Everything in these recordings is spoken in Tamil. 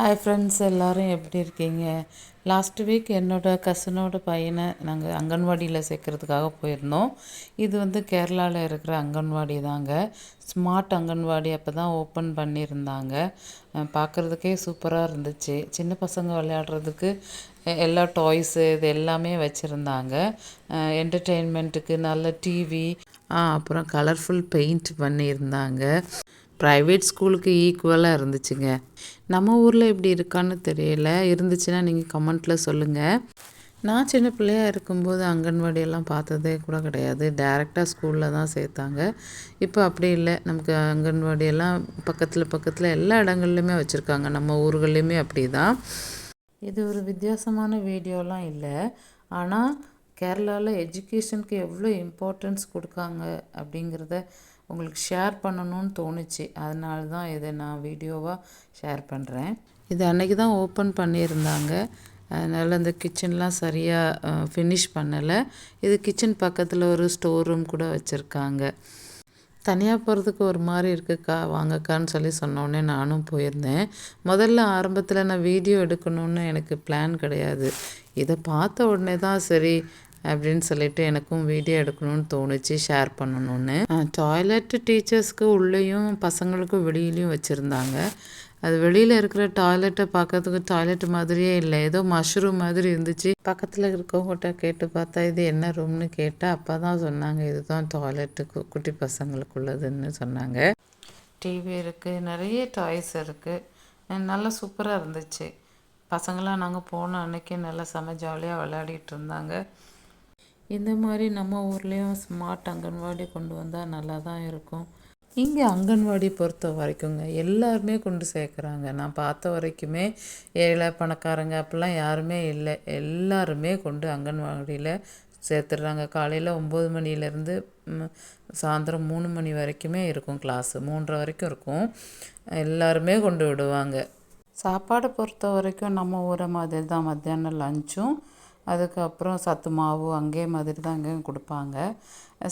ஹாய் ஃப்ரெண்ட்ஸ் எல்லோரும் எப்படி இருக்கீங்க? லாஸ்ட் வீக் என்னோடய கசினோட பையனை நாங்கள் அங்கன்வாடியில் சேர்க்குறதுக்காக போயிருந்தோம். இது வந்து கேரளாவில் இருக்கிற அங்கன்வாடி தாங்க. ஸ்மார்ட் அங்கன்வாடி அப்போ தான் ஓப்பன் பண்ணியிருந்தாங்க பார்க்குறதுக்கே சூப்பராக இருந்துச்சு. சின்ன பசங்க விளையாடுறதுக்கு எல்லா டாய்ஸு இது எல்லாமே வச்சுருந்தாங்க. என்டர்டெயின்மெண்ட்டுக்கு நல்ல டிவி அப்புறம் கலர்ஃபுல் பெயிண்ட் பண்ணியிருந்தாங்க. ப்ரைவேட் ஸ்கூலுக்கு ஈக்குவலாக இருந்துச்சுங்க. நம்ம ஊரில் இப்படி இருக்கான்னு தெரியல. இருந்துச்சுன்னா நீங்கள் கமெண்ட்டில் சொல்லுங்கள் நான் சின்ன பிள்ளையாக இருக்கும்போது அங்கன்வாடியெல்லாம் பார்த்ததே கூட கிடையாது. டேரெக்டாக ஸ்கூலில் தான் சேர்த்தாங்க. இப்போ அப்படி இல்லை. நமக்கு அங்கன்வாடியெல்லாம் பக்கத்தில் பக்கத்தில் எல்லா இடங்கள்லையுமே வச்சுருக்காங்க. நம்ம ஊர்கள்லேயுமே அப்படி தான் இது ஒரு வித்தியாசமான வீடியோலாம் இல்லை. ஆனால் கேரளாவில் எஜுகேஷனுக்கு எவ்வளோ இம்பார்ட்டன்ஸ் கொடுக்காங்க அப்படிங்கிறத உங்களுக்கு ஷேர் பண்ணணும்னு தோணுச்சு. அதனால தான் இதை நான் வீடியோவாக ஷேர் பண்ணுறேன் இது அன்றைக்கி தான் ஓப்பன் பண்ணியிருந்தாங்க. அதனால் அந்த கிச்சன்லாம் சரியாக ஃபினிஷ் பண்ணலை. இது கிச்சன் பக்கத்தில் ஒரு ஸ்டோர் ரூம் கூட வச்சுருக்காங்க. தனியாக போகிறதுக்கு ஒரு மாதிரி இருக்குக்கா வாங்கக்கான்னு சொல்லி சொன்னோடனே நானும் போயிருந்தேன். முதல்ல ஆரம்பத்தில் நான் வீடியோ எடுக்கணும்னு எனக்கு பிளான் கிடையாது. இதை பார்த்த உடனே தான் சரி அப்படின்னு சொல்லிட்டு எனக்கும் வீடியோ எடுக்கணும்னு தோணுச்சு ஷேர் பண்ணணும்னு. டாய்லெட்டு டீச்சர்ஸ்க்கு உள்ளேயும் பசங்களுக்கும் வெளியிலையும் வச்சுருந்தாங்க. அது வெளியில் இருக்கிற டாய்லெட்டை பார்க்கறதுக்கு டாய்லெட் மாதிரியே இல்லை. ஏதோ மஷ்ரூம் மாதிரி இருந்துச்சு. பக்கத்தில் இருக்கவங்ககிட்ட கேட்டு பார்த்தா இது என்ன ரூம்னு கேட்டால் அப்போ தான் சொன்னாங்க இதுதான் டாய்லெட்டுக்கு குட்டி பசங்களுக்குள்ளதுன்னு சொன்னாங்க. டிவி இருக்குது நிறைய டாய்ஸ் இருக்குது நல்லா சூப்பராக இருந்துச்சு. பசங்களாம் நாங்கள் போன அன்றைக்கி நல்லா செம ஜாலியாக விளையாடிட்டு இருந்தாங்க. இந்த மாதிரி நம்ம ஊர்லேயும் ஸ்மார்ட் அங்கன்வாடி கொண்டு வந்தால் நல்லா தான் இருக்கும். இங்கே அங்கன்வாடி பொறுத்த வரைக்குங்க எல்லாருமே கொண்டு சேர்க்குறாங்க. நான் பார்த்த வரைக்குமே ஏழை பணக்காரங்க அப்படிலாம் யாருமே இல்லை. எல்லாருமே கொண்டு அங்கன்வாடியில் சேர்த்துடுறாங்க. காலையில் ஒம்பது மணிலேருந்து சாயந்தரம் மூணு மணி வரைக்குமே இருக்கும் கிளாஸு மூன்றரை வரைக்கும் இருக்கும். எல்லாருமே கொண்டு விடுவாங்க. சாப்பாடை பொறுத்த வரைக்கும் நம்ம ஊரை மாதிரி தான் மத்தியானம் லஞ்சும் அதுக்கப்புறம் சத்து மாவு அங்கே மாதிரி தான் அங்கேயும் கொடுப்பாங்க.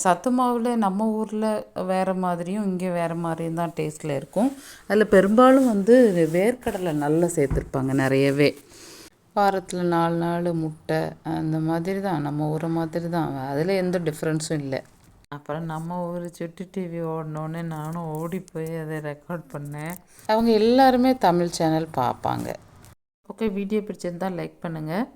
சத்து மாவில் நம்ம ஊரில் வேறு மாதிரியும் இங்கே வேறு மாதிரியும் தான் டேஸ்ட்டில் இருக்கும். அதில் பெரும்பாலும் வந்து வேர்க்கடலை நல்லா சேர்த்துருப்பாங்க நிறையவே. வாரத்தில் நாலு நாள் முட்டை அந்த மாதிரி தான் நம்ம ஊரை மாதிரி தான். அதில் எந்த டிஃப்ரென்ஸும் இல்லை. அப்புறம் நம்ம ஊர் சுட்டி டிவி ஓடணுன்னு நானும் ஓடி போய் அதை ரெக்கார்ட் பண்ணேன். அவங்க எல்லாருமே தமிழ் சேனல் பார்ப்பாங்க. ஓகே வீடியோ பிடிச்சிருந்தால் லைக் பண்ணுங்கள்